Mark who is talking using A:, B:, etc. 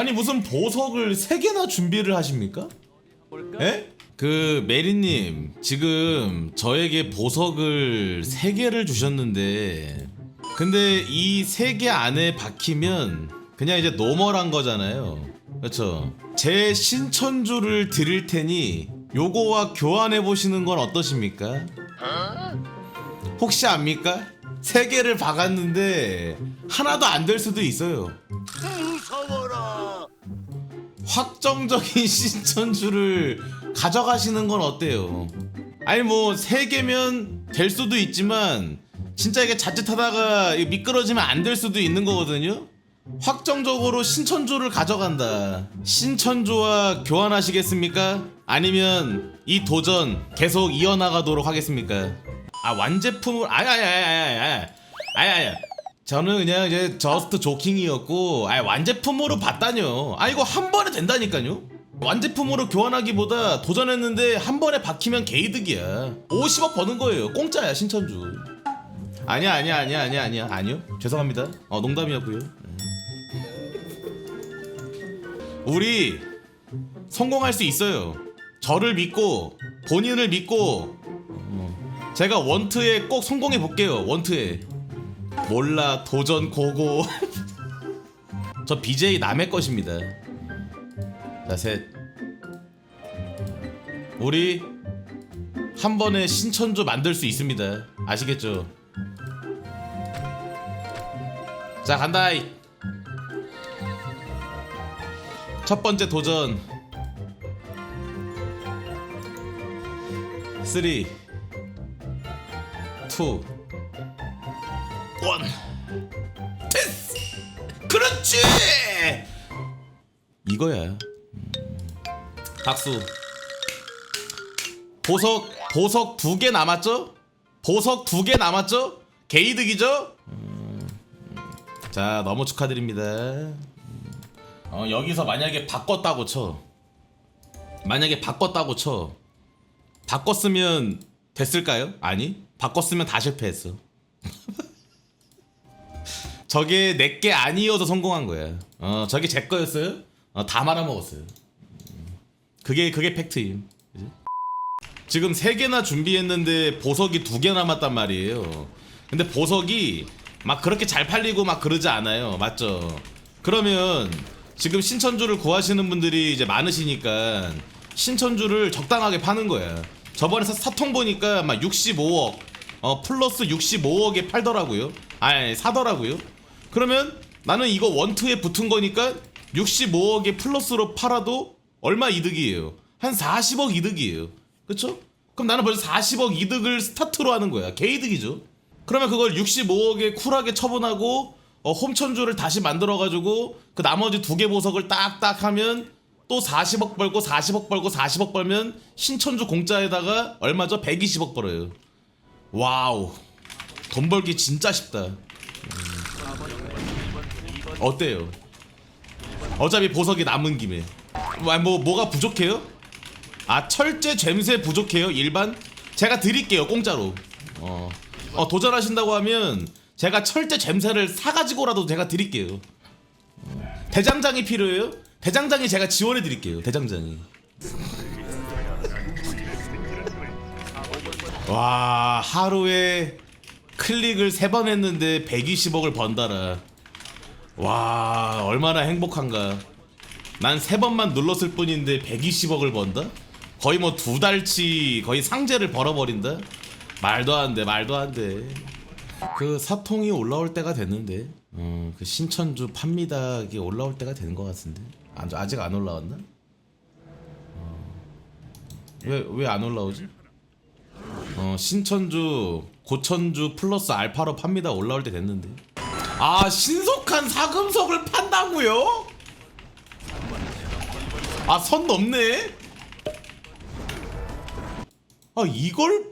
A: 아니 무슨 보석을 세 개나 준비를 하십니까? 예? 그 메리님 지금 저에게 보석을 세 개를 주셨는데 근데 이 세 개 안에 박히면 그냥 이제 노멀한 거잖아요. 그렇죠? 제 신천주를 드릴 테니 요거와 교환해 보시는 건 어떠십니까? 혹시 압니까? 세 개를 박았는데 하나도 안 될 수도 있어요. 확정적인 신천주를 가져가시는 건 어때요? 아니 뭐 세 개면 될 수도 있지만 진짜 이게 자칫하다가 미끄러지면 안 될 수도 있는 거거든요. 확정적으로 신천주를 가져간다. 신천주와 교환하시겠습니까? 아니면 이 도전 계속 이어나가도록 하겠습니까? 아 완제품을 아야야야야야 아야야 저는 그냥 이제 저스트 조킹이었고 아 완제품으로 봤다뇨. 아 이거 한 번에 된다니까요. 완제품으로 교환하기보다 도전했는데 한 번에 박히면 개이득이야. 50억 버는 거예요. 공짜야 신천주. 아니야 아니야 아니야 아니야 아니야. 아니요. 죄송합니다. 어 농담이었고요. 우리 성공할 수 있어요. 저를 믿고 본인을 믿고. 어, 제가 원트에 꼭 성공해 볼게요 원트에 몰라 도전 고고. 저 BJ 남의 것입니다. 자셋. 우리 한 번에 신천주 만들 수 있습니다. 아시겠죠? 자 간다. 이. 첫 번째 도전. 3 2 1 됐어. 그렇지. 이거야. 음. 박수. 보석 보석 두 개 남았죠? 보석 두 개 남았죠? 개이득이죠? 음. 자 너무 축하드립니다. 음. 어, 여기서 만약에 바꿨다고 쳐. 만약에 바꿨다고 쳐. 바꿨으면 됐을까요? 아니 바꿨으면 다 실패했어 저게 내게 아니어서 성공한 거야 어 저게 제 거였어요? 어, 다 말아먹었어요 음, 그게 그게 팩트임 그지? 지금 세 개나 준비했는데 보석이 두 개 남았단 말이에요 근데 보석이 막 그렇게 잘 팔리고 막 그러지 않아요 맞죠? 그러면 지금 신천주를 구하시는 분들이 이제 많으시니까 신천주를 적당하게 파는 거야. 저번에 사, 사통 보니까 막 65억, 어 플러스 65억에 팔더라고요. 아니 사더라고요. 그러면 나는 이거 원투에 붙은 거니까 65억에 플러스로 팔아도 얼마 이득이에요? 한 40억 이득이에요. 그쵸? 그럼 나는 벌써 40억 이득을 스타트로 하는 거야. 개이득이죠. 그러면 그걸 65억에 쿨하게 처분하고 어, 홈천주를 다시 만들어가지고 그 나머지 두 개 보석을 딱딱 하면 또 40억 벌고 40억 벌고 40억 벌면 신천주 공짜에다가 얼마죠? 120억 벌어요. 와우. 돈 벌기 진짜 쉽다. 음. 어때요? 어차피 보석이 남은 김에. 뭐, 뭐 뭐가 부족해요? 아 철제 젬새 부족해요? 일반? 제가 드릴게요 공짜로. 어. 어 도전하신다고 하면 제가 철제 젬새를 사가지고라도 제가 드릴게요. 어. 대장장이 필요해요? 대장장이 제가 지원해 드릴게요. 대장장이. 와 하루에 클릭을 세 번 했는데 120억을 번다라. 와 얼마나 행복한가. 난 세 번만 눌렀을 뿐인데 120억을 번다? 거의 뭐 두 달치 거의 상제를 벌어버린다? 말도 안 돼, 말도 안 돼. 그 사통이 올라올 때가 됐는데, 어, 그 신천주 팝니다이 올라올 때가 되는 것 같은데, 아, 아직 안 올라왔나? 어, 왜왜 안 올라오지? 어, 신천주, 고천주 플러스 알파로 팝니다 올라올 때 됐는데. 아 신속 한 사금석을 판다고요? 아 선 넘네. 아 이걸